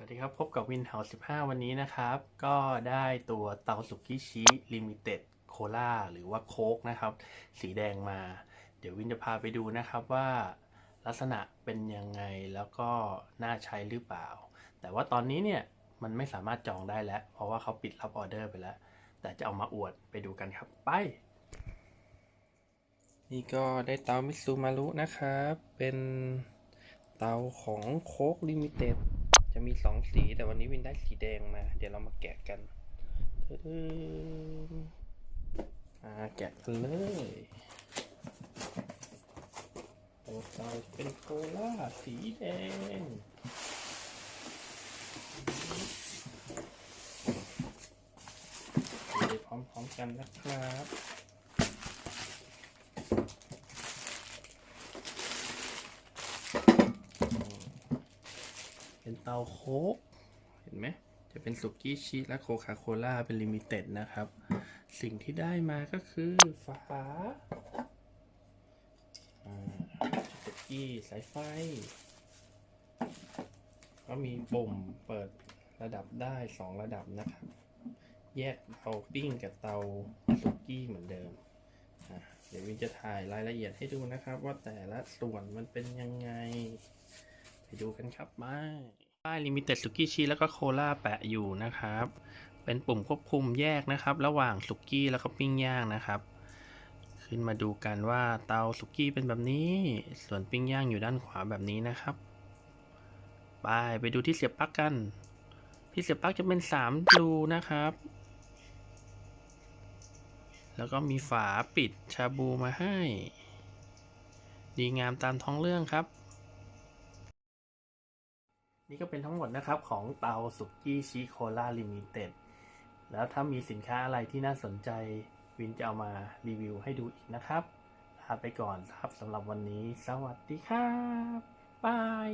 วัสดีครับ พบกับวินเฮาส์15 วันนี้นะครับ ก็ได้ตัวเตาสุกิชิลิมิเต็ดโคลาหรือว่าโค้กนะครับ สีแดงมา เดี๋ยววินจะพาไปดูนะครับว่าลักษณะเป็นยังไงแล้วก็น่าใช้หรือเปล่า แต่ว่าตอนนี้เนี่ยมันไม่สามารถจองได้แล้ว เพราะว่าเขาปิดรับออเดอร์ไปแล้ว แต่จะเอามาอวดไปดูกันครับ ไป นี่ก็ได้เตามิซูมารุนะครับ เป็นเตาของโค้กลิมิเต็ด จะมีสองสีแต่วันนี้วินได้สีแดงมา เดี๋ยวเรามาแกะกันอ่าแกะกันเลยตัวเตาเป็นโคล่าสีแดงพร้อมๆกันนะครับ เป็นเตาโค้กเห็นไหมจะเป็นสุกี้ชีสและโคคาโคล่าเป็นลิมิเต็ดนะครับ สิ่งที่ได้มาก็คือฝาอ่าสุกี้สายไฟ ก็มีปุ่มเปิดระดับได้สองระดับนะครับ แยกเตาปิ้งกับเตาสุกี้เหมือนเดิม เดี๋ยววินจะถ่ายรายละเอียดให้ดูนะครับ ว่าแต่ละส่วนมันเป็นยังไง ไปดูกันครับมาป้ายลิมิเต็ดสุกี้ชีแล้วก็โคลาแปะอยู่นะครับ เป็นปุ่มควบคุมแยกนะครับ ระหว่างสุกี้แล้วก็ปิ้งย่างนะครับ ขึ้นมาดูกันว่าเตาสุกี้เป็นแบบนี้ ส่วนปิ้งย่างอยู่ด้านขวาแบบนี้นะครับไปไปดูที่เสียบปลั๊กกัน ที่เสียบปลั๊กจะเป็น3รูนะครับ แล้วก็มีฝาปิดชาบูมาให้ ดีงามตามท้องเรื่องครับ นี่ก็เป็นทั้งหมดนะครับของเตาสุกี้ชิโคล่าลิมิเต็ดแล้วถ้ามีสินค้าอะไรที่น่าสนใจวินจะเอามารีวิวให้ดูอีกนะครับลาไปก่อนครับสำหรับวันนี้ สวัสดีครับบาย